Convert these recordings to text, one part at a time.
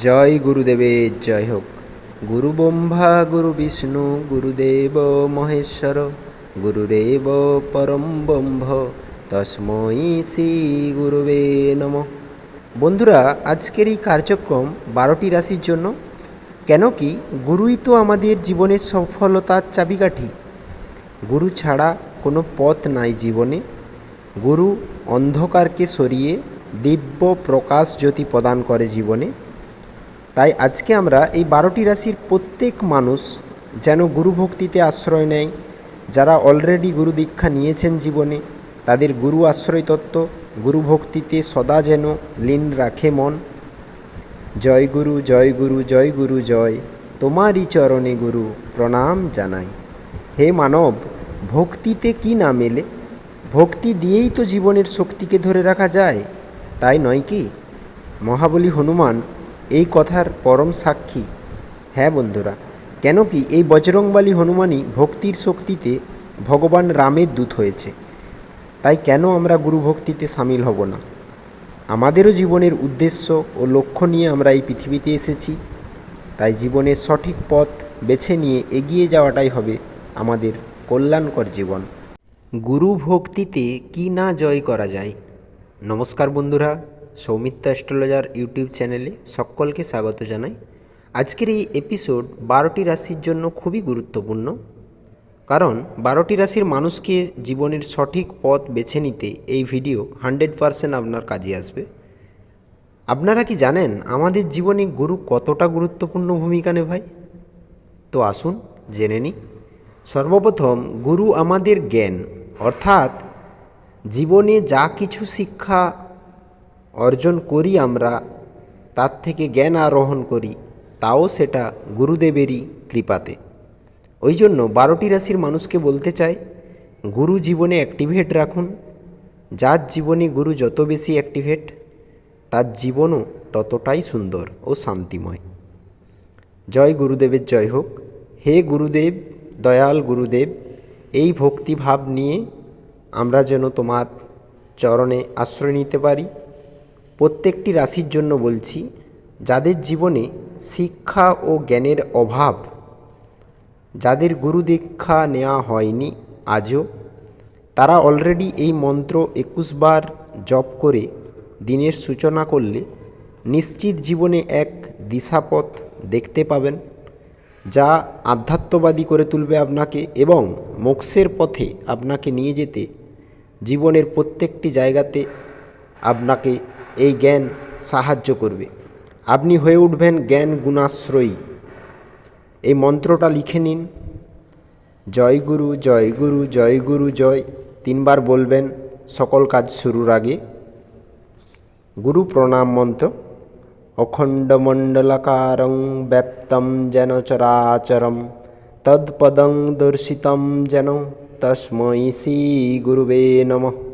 জয় গুরুদেবের জয় হোক। গুরু ব্রহ্মা, গুরু বিষ্ণু গুরুদেব মহেশ্বর গুরুরেব পরম ব্রহ্ম তস্মৈ শ্রী গুরুবে নম। বন্ধুরা, আজকের এই কার্যক্রম বারোটি রাশির জন্য। কেন কি, গুরুই তো আমাদের জীবনের সফলতার চাবিকাঠি। গুরু ছাড়া কোনো পথ নাই জীবনে। গুরু অন্ধকারকে সরিয়ে দিব্য প্রকাশ জ্যোতি প্রদান করে জীবনে। তাই আজকে আমরা এই বারোটি রাশির প্রত্যেক মানুষ যেন গুরু ভক্তিতে আশ্রয় নেয়, যারা অলরেডি গুরু দীক্ষা নিয়েছেন জীবনে, তাদের গুরু আশ্রয় তত্ত্ব গুরু ভক্তিতে সদা যেন লীন রাখে মন। জয় গুরু জয় গুরু জয় গুরু, জয়। তোমারই চরণে গুরু, প্রণাম জানাই। হে মানব, ভক্তিতে কি না মেলে? ভক্তি দিয়েই তো জীবনের শক্তিকে ধরে রাখা যায়, তাই নয় কি? মহাবলী হনুমান এই কথার পরম সাক্ষী। হ্যাঁ বন্ধুরা, কেন কি এই বজরংবালী হনুমানই ভক্তির শক্তিতে ভগবান রামের দূত হয়েছে। তাই কেন আমরা গুরু ভক্তিতে সামিল হব না? আমাদেরও জীবনের উদ্দেশ্য ও লক্ষ্য নিয়ে আমরা এই পৃথিবীতে এসেছি। তাই জীবনের সঠিক পথ বেছে নিয়ে এগিয়ে যাওয়াটাই হবে আমাদের কল্যাণকর জীবন। গুরু ভক্তিতে কি না জয় করা যায়? নমস্কার বন্ধুরা সৌমিত্র অ্যাস্ট্রোলজার ইউটিউব চ্যানেলে সকলকে স্বাগত জানাই। আজকের এই এপিসোড বারোটি রাশির জন্য খুবই গুরুত্বপূর্ণ। কারণ বারোটি রাশির মানুষকে জীবনের সঠিক পথ বেছে নিতে এই ভিডিও হান্ড্রেড পারসেন্ট আপনার কাজে আসবে। আপনারা কি জানেন আমাদের জীবনে গুরু কতটা গুরুত্বপূর্ণ ভূমিকা নেভায়? তো আসুন জেনে নিই। সর্বপ্রথম, গুরু আমাদের জ্ঞান। অর্থাৎ জীবনে যা কিছু শিক্ষা অর্জন করি আমরা, তার থেকে জ্ঞান আরোহণ করি, তাও সেটা গুরুদেবেরই কৃপাতে। ওই জন্য বারোটি রাশির মানুষকে বলতে চাই, গুরু জীবনে অ্যাক্টিভেট রাখুন। যার জীবনে গুরু যত বেশি অ্যাক্টিভেট তার জীবনও ততটাই সুন্দর ও শান্তিময়। জয় গুরুদেবের জয় হোক। হে গুরুদেব, দয়াল গুরুদেব, এই ভক্তিভাব নিয়ে আমরা যেন তোমার চরণে আশ্রয় নিতে পারি। প্রত্যেকটি রাশির জন্য বলছি, যাদের জীবনে শিক্ষা ও জ্ঞানের অভাব, যাদের গুরু দীক্ষা নেওয়া হয়নি আজও, তারা অলরেডি এই মন্ত্র একুশ বার জপ করে দিনের সূচনা করলে নিশ্চিত জীবনে এক দিশাপথ দেখতে পাবেন, যা আধ্যাত্মবাদী করে তুলবে আপনাকে এবং মোক্ষের পথে আপনাকে নিয়ে যেতে জীবনের প্রত্যেকটি জায়গাতে আপনাকে এই জ্ঞান সাহায্য করবে। আপনি হয়ে উঠবেন জ্ঞান গুণাশ্রয়ী। এই মন্ত্রটা লিখে নিন। জয় গুরু জয় গুরু জয় গুরু, জয়। তিনবার বলবেন, সকল কাজ শুরুর আগে। গুরু প্রণাম মন্ত্র। অখণ্ডমণ্ডলাকারং ব্যাপ্তম যেন চরাচরম। তৎপদং দর্শিতম যেন। তস্মৈ শ্রী গুরুবে নম।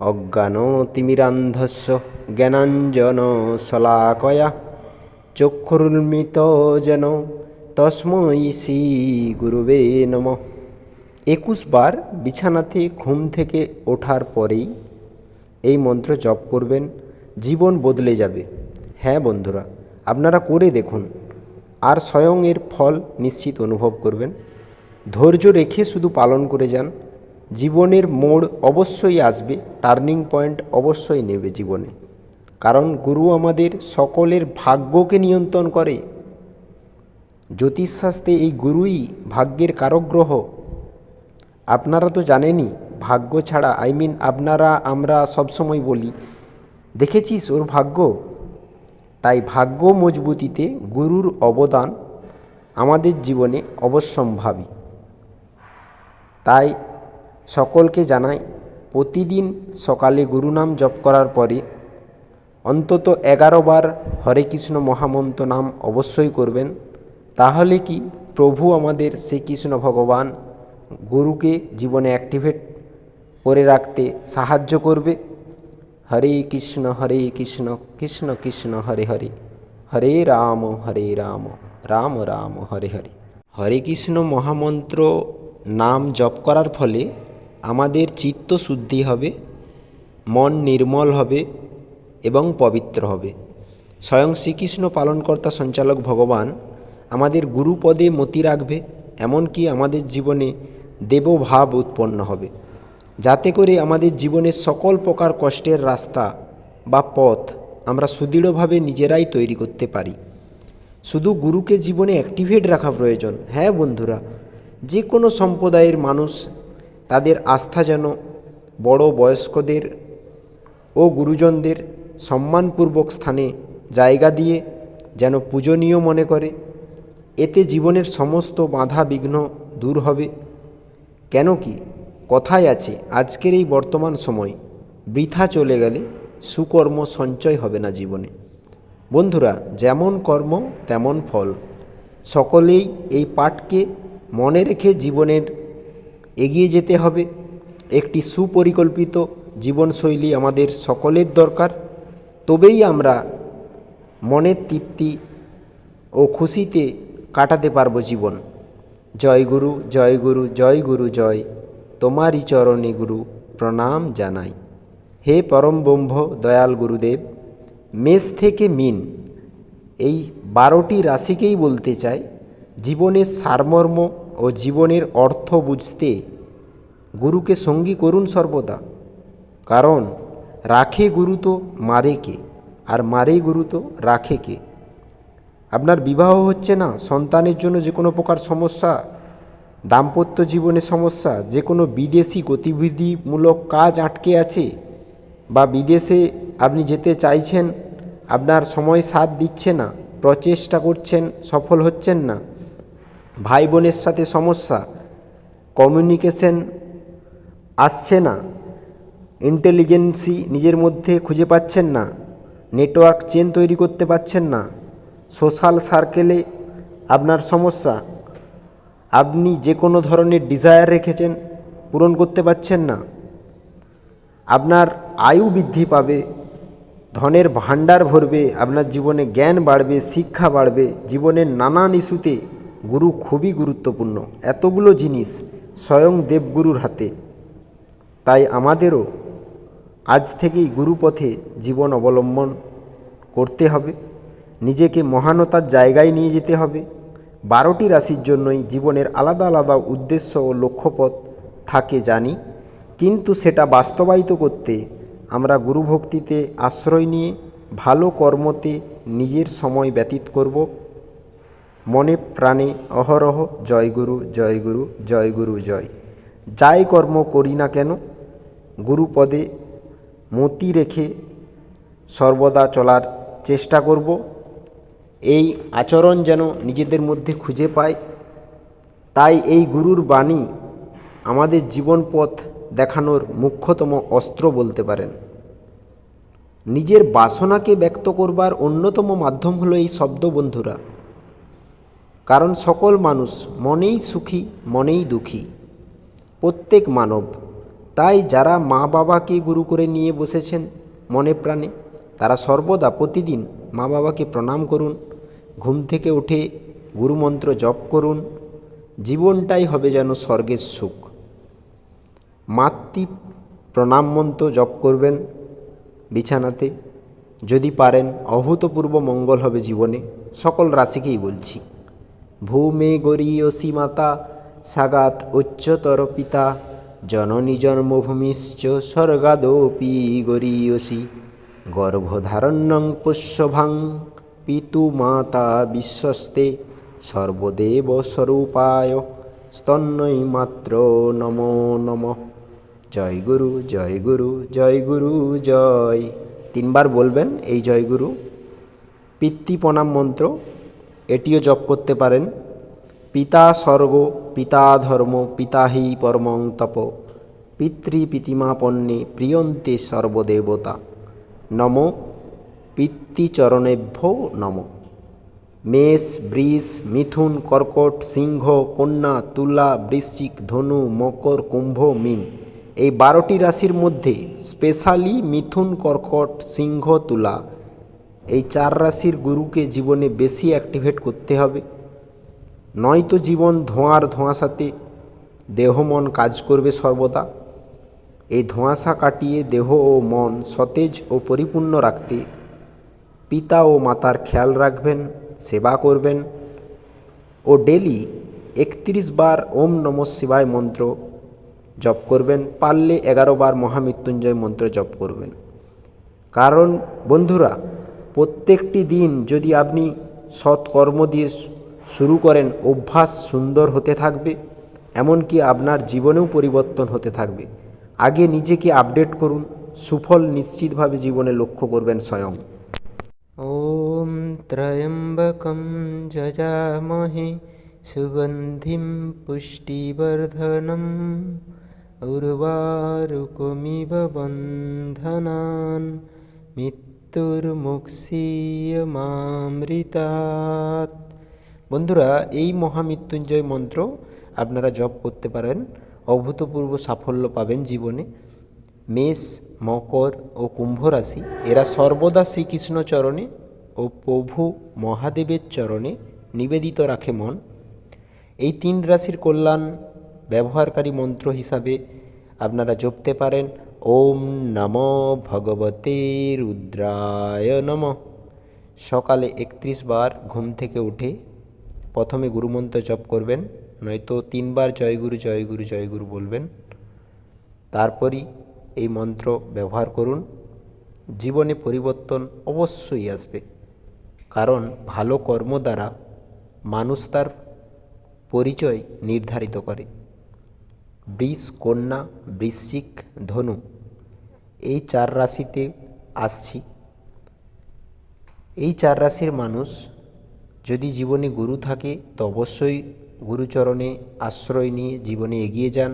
অজ্ঞানতিমিরান্ধস্য জ্ঞানাঞ্জন শলাকয়া, চক্ষুর্মিত যেন, তস্মৈ শ্রী গুরুবে নম। একুশ বার বিছানাতে ঘুম থেকে ওঠার পরেই এই মন্ত্র জপ করবেন, জীবন বদলে যাবে। হ্যাঁ বন্ধুরা, আপনারা করে দেখুন, আর স্বয়ং এর ফল নিশ্চিত অনুভব করবেন। ধৈর্য রেখে শুধু পালন করে যান জীবনের মোড় অবশ্যই আসবে টার্নিং পয়েন্ট অবশ্যই নেবে জীবনে। কারণ গুরু আমাদের সকলের ভাগ্যকে নিয়ন্ত্রণ করে। জ্যোতিষশাস্ত্রে এই গুরুই ভাগ্যের কারক গ্রহ আপনারা তো জানেনই, ভাগ্য ছাড়া আই মিন আপনারা, আমরা সবসময় বলি, দেখেছিস ওর ভাগ্য? তাই ভাগ্য মজবুতিতে গুরুর অবদান আমাদের জীবনে অবশ্যম্ভাবী। তাই সকলকে জানাই, প্রতিদিন সকালে গুরুনাম জপ করার পরে অন্তত এগারো বার হরে কৃষ্ণ মহামন্ত্র নাম অবশ্যই করবেন। তাহলে কি প্রভু আমাদের শ্রীকৃষ্ণ ভগবান গুরুকে জীবনে অ্যাক্টিভেট করে রাখতে সাহায্য করবে। হরে কৃষ্ণ হরে কৃষ্ণ কৃষ্ণ কৃষ্ণ, হরে হরে। হরে রাম হরে রাম রাম রাম, হরে হরে। হরে কৃষ্ণ মহামন্ত্র নাম জপ করার ফলে আমাদের চিত্ত শুদ্ধি হবে, মন নির্মল হবে এবং পবিত্র হবে। স্বয়ং শ্রীকৃষ্ণ পালনকর্তা সঞ্চালক ভগবান আমাদের গুরুপদে মতি রাখবে, এমনকি আমাদের জীবনে দেবভাব উৎপন্ন হবে। যাতে করে আমাদের জীবনের সকল প্রকার কষ্টের রাস্তা বা পথ আমরা সুদৃঢ়ভাবে নিজেরাই তৈরি করতে পারি। শুধু গুরুকে জীবনে অ্যাক্টিভেট রাখা প্রয়োজন হ্যাঁ বন্ধুরা? যে কোনো সম্প্রদায়ের মানুষ তাদের আস্থা যেন বড় বয়স্কদের ও গুরুজনদের সম্মানপূর্বক স্থানে জায়গা দিয়ে যেন পূজনীয় মনে করে। এতে জীবনের সমস্ত বাধা বিঘ্ন দূর হবে। কেন কি? কথায় আছে, আজকের এই বর্তমান সময় বৃথা চলে গেলে সুকর্ম সঞ্চয় হবে না জীবনে। বন্ধুরা, যেমন কর্ম, তেমন ফল। সকলেই এই পাঠকে মনে রেখে জীবনের এগিয়ে যেতে হবে। একটি সুপরিকল্পিত জীবনশৈলী আমাদের সকলের দরকার। তবেই আমরা মনের তৃপ্তি ও খুশিতে কাটাতে পারব জীবন। জয় গুরু জয় গুরু জয় গুরু, জয়। তোমারই চরণে গুরু, প্রণাম জানাই। হে পরম ব্রহ্ম, দয়াল গুরুদেব, মেষ থেকে মিন, এই বারোটি রাশিকেই বলতে চাই। জীবনের সারমর্ম ও জীবনের অর্থ বুঝতে গুরুকে সঙ্গী করুন সর্বদা। কারণ, রাখে গুরু তো মারে কে, আর মারে গুরু তো রাখে কে। আপনার বিবাহ হচ্ছে না সন্তানের জন্য যে কোনো প্রকার সমস্যা, দাম্পত্য জীবনে সমস্যা যে কোনো বিদেশি গতিবিধিমূলক কাজ আটকে আছে বা বিদেশে আপনি যেতে চাইছেন, আপনার সময় সাথ দিচ্ছে না, প্রচেষ্টা করছেন, সফল হচ্ছেন না ভাই বোনের সাথে সমস্যা কমিউনিকেশন আসছে না ইন্টেলিজেন্সি নিজের মধ্যে খুঁজে পাচ্ছেন না নেটওয়ার্ক চেন তৈরি করতে পারছেন না সোশ্যাল সার্কেলে আপনার সমস্যা, আপনি যে কোনো ধরনের ডিজায়ার রেখেছেন পূরণ করতে পারছেন না, আপনার আয়ু বৃদ্ধি পাবে, ধনের ভাণ্ডার ভরবে, আপনার জীবনে জ্ঞান বাড়বে, শিক্ষা বাড়বে, জীবনের নানান ইস্যুতে গুরু খুবই গুরুত্বপূর্ণ। এতগুলো জিনিস স্বয়ং দেবগুরুর হাতে। তাই আমাদেরও আজ থেকেই গুরুপথে জীবন অবলম্বন করতে হবে। নিজেকে মহানতার জায়গায় নিয়ে যেতে হবে। বারোটি রাশির জন্যই জীবনের আলাদা আলাদা উদ্দেশ্য ও লক্ষ্যপথ থাকে জানি। কিন্তু সেটা বাস্তবায়িত করতে আমরা গুরুভক্তিতে আশ্রয় নিয়ে ভালো কর্মতে নিজের সময় ব্যতীত করব। মনে প্রাণে অহরহ, জয় গুরু জয় গুরু জয় গুরু, জয়। যাই কর্ম করি না কেন, গুরুপদে মতি রেখে সর্বদা চলার চেষ্টা করব। এই আচরণ যেন নিজেদের মধ্যে খুঁজে পায়। তাই এই গুরুর বাণী আমাদের জীবন পথ দেখানোর মুখ্যতম অস্ত্র বলতে পারেন। নিজের বাসনাকে ব্যক্ত করবার অন্যতম মাধ্যম হলো এই শব্দ বন্ধুরা কারণ সকল মানুষ মনেই সুখী, মনেই দুঃখী। প্রত্যেক মানব, তাই যারা মা বাবাকে গুরু করে নিয়ে বসেছেন মনে প্রাণে, তারা সর্বদা প্রতিদিন মা বাবাকে প্রণাম করুন, ঘুম থেকে উঠে গুরুমন্ত্র জপ করুন, জীবনটাই হবে যেন স্বর্গের সুখ। মাতৃ প্রণাম মন্ত্র জপ করবেন বিছানাতে, যদি পারেন অভূতপূর্ব মঙ্গল হবে জীবনে, সকল রাশিকেই বলছি। ভূমে গরীয়সী মাতা সাগাত উচ্চতর পিতা, জননী জন্মভূমিশ্চ স্বর্গাদপি গরীয়সী গর্ভধারণ্যং পুষ্যভাং পিতু মাতা বিশ্বস্তে, সর্বদেব স্বরূপায় স্তন্যই মাত্র নমো নমঃ। জয় গুরু জয় গুরু জয় গুরু, জয়। তিনবার বলবেন এই জয় গুরু। পিতৃ মন্ত্র এটিও জপ করতে পারেন। পিতা স্বর্গ, পিতা ধর্ম পিতাহি পরমং তপ। পিতিমাপন্নে প্রিয়ন্তে সর্বদেবতা। নম। পিতৃচরণেভ্যো নম। মেষ বৃষ মিথুন, কর্কট, সিংহ, কন্যা, তুলা, বৃশ্চিক, ধনু, মকর, কুম্ভ, মিন। এই বারোটি রাশির মধ্যে স্পেশালি মিথুন, কর্কট, সিংহ, তুলা। এই চার রাশির গুরুকে জীবনে বেশি অ্যাক্টিভেট করতে হবে। নয়তো জীবন ধোঁয়ার ধোঁয়াশাতে দেহ মন কাজ করবে সর্বদা। এই ধোঁয়াশা কাটিয়ে দেহ ও মন সতেজ ও পরিপূর্ণ রাখতে পিতা ও মাতার খেয়াল রাখবেন, সেবা করবেন ও ডেলি একত্রিশ বার ওম নম শিবায় মন্ত্র জপ করবেন, পারলে এগারো বার মহামৃত্যুঞ্জয় মন্ত্র জপ করবেন। কারণ বন্ধুরা প্রত্যেকটি দিন যদি আপনি সৎকর্ম দিয়ে শুরু করেন, অভ্যাস সুন্দর হতে থাকবে, এমনকি আপনার জীবনেও পরিবর্তন হতে থাকবে। আগে নিজেকে আপডেট করুন, সুফল নিশ্চিতভাবে জীবনে লক্ষ্য করবেন স্বয়ং। ওম ত্রয়ম্বকম যজামহে সুগন্ধিম পুষ্টিবর্ধনম উর্বারুকমিব বন্ধনান মিত্র মৃত্যুর্মুক্ষীয়মামৃতাৎ বন্ধুরা, এই মহামৃত্যুঞ্জয় মন্ত্র আপনারা জপ করতে পারেন। অভূতপূর্ব সাফল্য পাবেন জীবনে। মেষ, মকর ও কুম্ভ রাশি, এরা সর্বদা শ্রীকৃষ্ণ চরণে ও প্রভু মহাদেবের চরণে নিবেদিত রাখে মন। এই তিন রাশির কল্যাণ ব্যবহারকারী মন্ত্র হিসাবে আপনারা জপতে পারেন। ওম নম ভগবতে রুদ্রায় নম। সকালে একত্রিশ বার ঘুম থেকে উঠে প্রথমে গুরুমন্ত্র জপ করবেন, নয়তো তিনবার জয়গুরু জয়গুরু জয়গুরু বলবেন। তারপরই এই মন্ত্র ব্যবহার করুন। জীবনে পরিবর্তন অবশ্যই আসবে। কারণ ভালো কর্ম দ্বারা মানুষ তার পরিচয় নির্ধারিত করে। বৃষ, কন্যা, বৃশ্চিক, ধনু, এই চার রাশিতে আসছি। এই চার রাশির মানুষ যদি জীবনে গুরু থাকে, তো অবশ্যই গুরুচরণে আশ্রয় নিয়ে জীবনে এগিয়ে যান।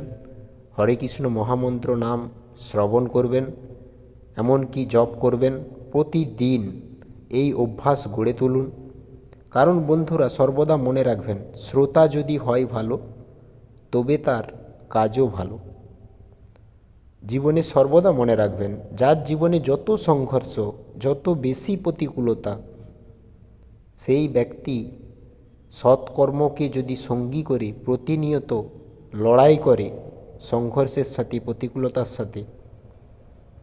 হরে কৃষ্ণ মহামন্ত্র নাম শ্রবণ করবেন, এমনকি জপ করবেন। প্রতিদিন এই অভ্যাস গড়ে তুলুন। কারণ বন্ধুরা, সর্বদা মনে রাখবেন, শ্রোতা যদি হয় ভালো, তবে তার কাজও ভালো। জীবনে সর্বদা মনে রাখবেন, যার জীবনে যত সংঘর্ষ, যত বেশি প্রতিকূলতা, সেই ব্যক্তি সৎকর্মকে যদি সঙ্গী করে, প্রতিনিয়ত লড়াই করে সংঘর্ষের সাথে, প্রতিকূলতার সাথে,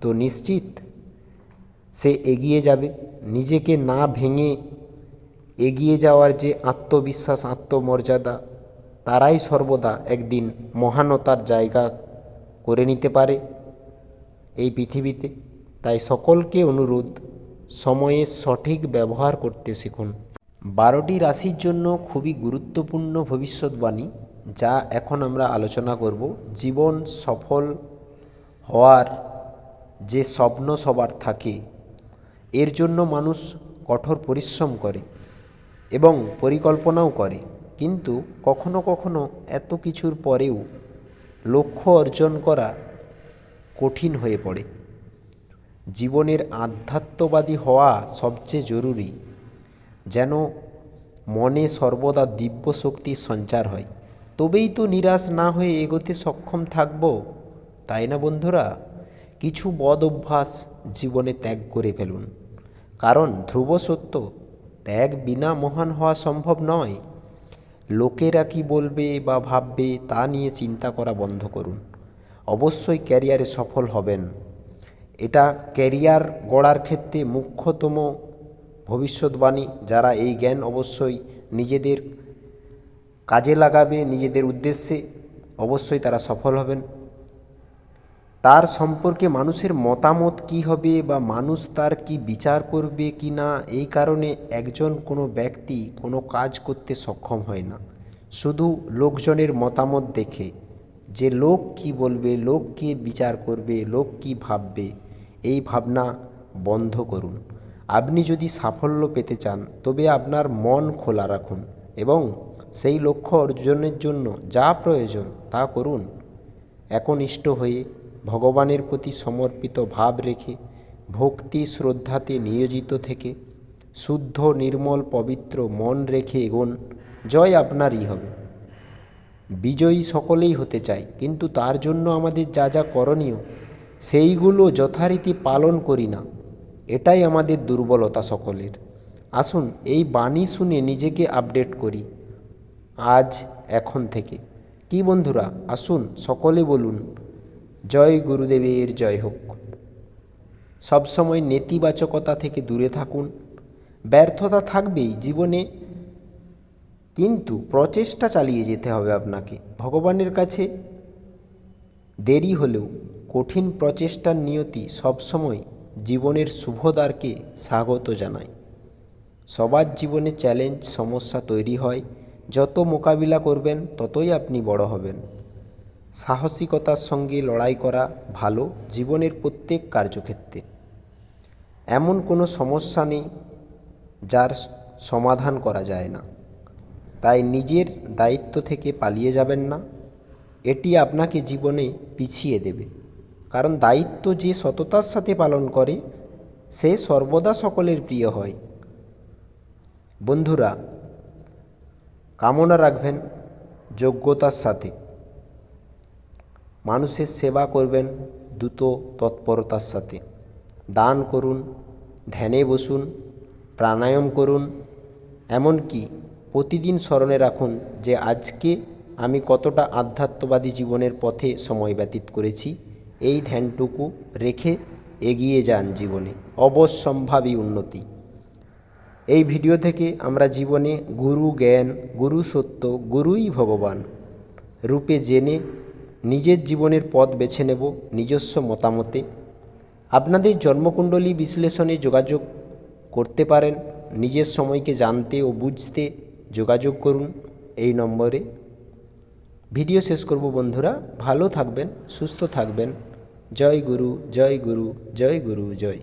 তো নিশ্চিত সে এগিয়ে যাবে। নিজেকে না ভেঙে এগিয়ে যাওয়ার যে আত্মবিশ্বাস, আত্মমর্যাদা তারাই সর্বদা একদিন মহানতার জায়গা করে নিতে পারে এই পৃথিবীতে। তাই সকলকে অনুরোধ সময়ের সঠিক ব্যবহার করতে শিখুন। বারোটি রাশির জন্য খুবই গুরুত্বপূর্ণ ভবিষ্যৎবাণী, যা এখন আমরা আলোচনা করব। জীবন সফল হওয়ার যে স্বপ্ন সবার থাকে, এর জন্য মানুষ কঠোর পরিশ্রম করে এবং পরিকল্পনাও করে। কিন্তু কখনো কখনো এত কিছুর পরেও লক্ষ্য অর্জন করা কঠিন হয়ে পড়ে। জীবনের আধ্যাত্মবাদী হওয়া সবচেয়ে জরুরি, যেন মনে সর্বদা দিব্য শক্তির সঞ্চার হয়। তবেই তো নিরাশ না হয়ে এগোতে সক্ষম থাকব, তাই না বন্ধুরা? কিছু বদ অভ্যাস জীবনে ত্যাগ করে ফেলুন। কারণ ধ্রুব সত্য, ত্যাগ বিনা মহান হওয়া সম্ভব নয়। লোকেরা কি বলবে বা ভাববে তা নিয়ে চিন্তা করা বন্ধ করুন। অবশ্যই ক্যারিয়ারে সফল হবেন। এটা ক্যারিয়ার গড়ার ক্ষেত্রে মুখ্যতম ভবিষ্যৎবাণী। যারা এই জ্ঞান অবশ্যই নিজেদের কাজে লাগাবে, নিজেদের উদ্দেশ্যে অবশ্যই তারা সফল হবেন। তার সম্পর্কে মানুষের মতামত কি হবে বা মানুষ তার কি বিচার করবে কি না, এই কারণে একজন কোনো ব্যক্তি কোনো কাজ করতে সক্ষম হয় না। শুধু লোকজনের মতামত দেখে, যে লোক কি বলবে, লোক কি বিচার করবে, লোক কি ভাববে, এই ভাবনা বন্ধ করুন। আপনি যদি সাফল্য পেতে চান, তবে আপনার মন খোলা রাখুন এবং সেই লক্ষ্য অর্জনের জন্য যা প্রয়োজন তা করুন। একনিষ্ঠ হয়ে ভগবানের প্রতি সমর্পিত ভাব রেখে ভক্তি শ্রদ্ধাতে নিয়োজিত থেকে শুদ্ধ, নির্মল, পবিত্র মন রেখে এগোন, জয় আপনারই হবে। বিজয়ী সকলেই হতে চায় কিন্তু তার জন্য আমাদের যা যা করণীয়, সেইগুলো যথারীতি পালন করি না। এটাই আমাদের দুর্বলতা সকলের। আসুন, এই বাণী শুনে নিজেকে আপডেট করি, আজ, এখন থেকে। কি বন্ধুরা, আসুন, সকলে বলুন জয় গুরুদেবের জয় হোক। সবসময় নেতিবাচকতা থেকে দূরে থাকুন। ব্যর্থতা থাকবেই জীবনে, কিন্তু প্রচেষ্টা চালিয়ে যেতে হবে আপনাকে। ভগবানের কাছে দেরি হলেও কঠিন প্রচেষ্টার নিয়তি সবসময় জীবনের শুভদারকে স্বাগত জানায়। সবার জীবনে চ্যালেঞ্জ, সমস্যা তৈরি হয়। যত মোকাবিলা করবেন, ততই আপনি বড় হবেন। সাহসিকতার সঙ্গে লড়াই করা ভালো জীবনের প্রত্যেক কার্যক্ষেত্রে। এমন কোনো সমস্যা নেই যার সমাধান করা যায় না। তাই নিজের দায়িত্ব থেকে পালিয়ে যাবেন না। এটি আপনাকে জীবনে পিছিয়ে দেবে। কারণ দায়িত্ব যে সততার সাথে পালন করে, সে সর্বদা সকলের প্রিয় হয়। বন্ধুরা, কামনা রাখবেন যোগ্যতার সাথে। মানুষের সেবা করবেন দ্রুত তৎপরতার সাথে। দান করুন, ধ্যানে বসুন, প্রাণায়াম করুন, এমনকি প্রতিদিন স্মরণে রাখুন যে আজকে আমি কতটা আধ্যাত্মবাদী জীবনের পথে সময় ব্যতীত করেছি। এই ধ্যানটুকু রেখে এগিয়ে যান জীবনে। অবশ্যম্ভাবী উন্নতি। এই ভিডিও থেকে আমরা জীবনে গুরু জ্ঞান, গুরু সত্য, গুরুই ভগবান রূপে জেনে নিজের জীবনের পথ বেছে নেব নিজস্ব মতামতে। আপনাদের জন্মকুণ্ডলী বিশ্লেষণে যোগাযোগ করতে পারেন, নিজের সময়কে জানতে ও বুঝতে যোগাযোগ করুন এই নম্বরে। ভিডিও শেষ করব বন্ধুরা, ভালো থাকবেন, সুস্থ থাকবেন। জয় গুরু জয় গুরু জয় গুরু, জয়।